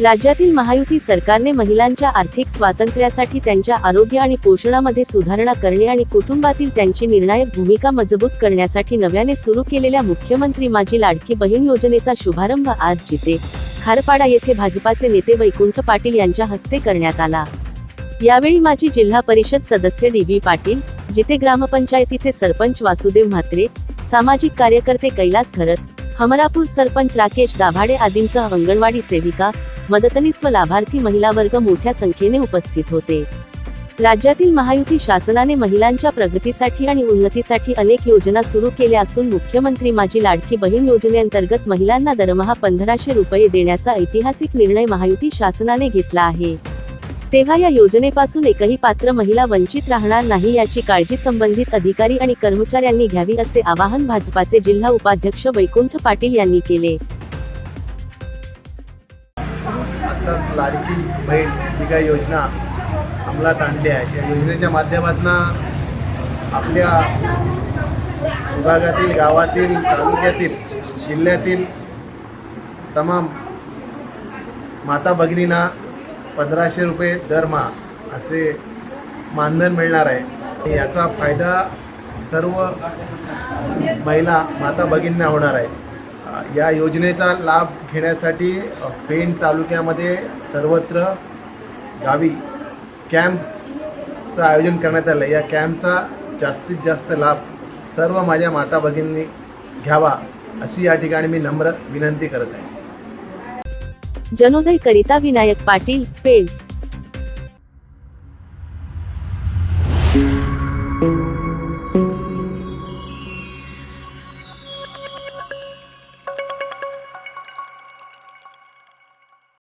राज्यातील महायुती सरकारने महिलांच्या आर्थिक स्वातंत्र्यासाठी त्यांच्या आरोग्य आणि पोषणामध्ये सुधारणा करणे आणि कुटुंबातील त्यांची निर्णायक भूमिका मजबूत करण्यासाठी नव्याने सुरू केलेल्या मुख्यमंत्री माझी लाडकी बहीण योजनेचा शुभारंभ आज जिते खारपाडा येथे भाजपाचे नेते वैकुंठ पाटील यांच्या हस्ते करण्यात आला. यावेळी माजी जिल्हा परिषद सदस्य डी बी पाटील जिथे ग्रामपंचायतीचे सरपंच वासुदेव म्हात्रे सामाजिक कार्यकर्ते कैलास खरत हमरापूर सरपंच राकेश दाभाडे आदींसह अंगणवाडी सेविका मदतनीस व लाभार्थी महिला वर्ग मोठ्या संख्येने उपस्थित होते. राज्यातील महायुती शासनाने महिलांच्या प्रगतीसाठी आणि उन्नतीसाठी अनेक योजना सुरू केल्या असून मुख्यमंत्री माझी लाडकी बहीण योजनेअंतर्गत महिलांना दरमहा पंधराशे रुपये देण्याचा ऐतिहासिक निर्णय महायुती शासनाने घेतला आहे. तेव्हा या योजनेपासून एकही पात्र महिला वंचित राहणार नाही याची काळजी संबंधित अधिकारी आणि कर्मचाऱ्यांनी घ्यावी असे आवाहन भाजपाचे जिल्हा उपाध्यक्ष वैकुंठ पाटील यांनी केले. आत्ताच लाडकी बहीण ही काही योजना अंमलात आणली आहे. या योजनेच्या माध्यमातून आपल्या विभागातील गावातील तालुक्यातील जिल्ह्यातील तमाम माता भगिनींना पंधराशे रुपये दरमहा असे मानधन मिळणार आहे. आणि याचा फायदा सर्व महिला माता भगिनींना होणार आहे. या योजनेचा लाभ घेण्यासाठी पेण तालुक्यामध्ये सर्वत्र गावी कॅम्पचं आयोजन करण्यात आलं या कॅम्पचा जास्तीत जास्त लाभ सर्व माझ्या माता भगिनींनी घ्यावा अशी या ठिकाणी मी नम्र विनंती करत आहे. जनोदय करिता विनायक पाटील पेड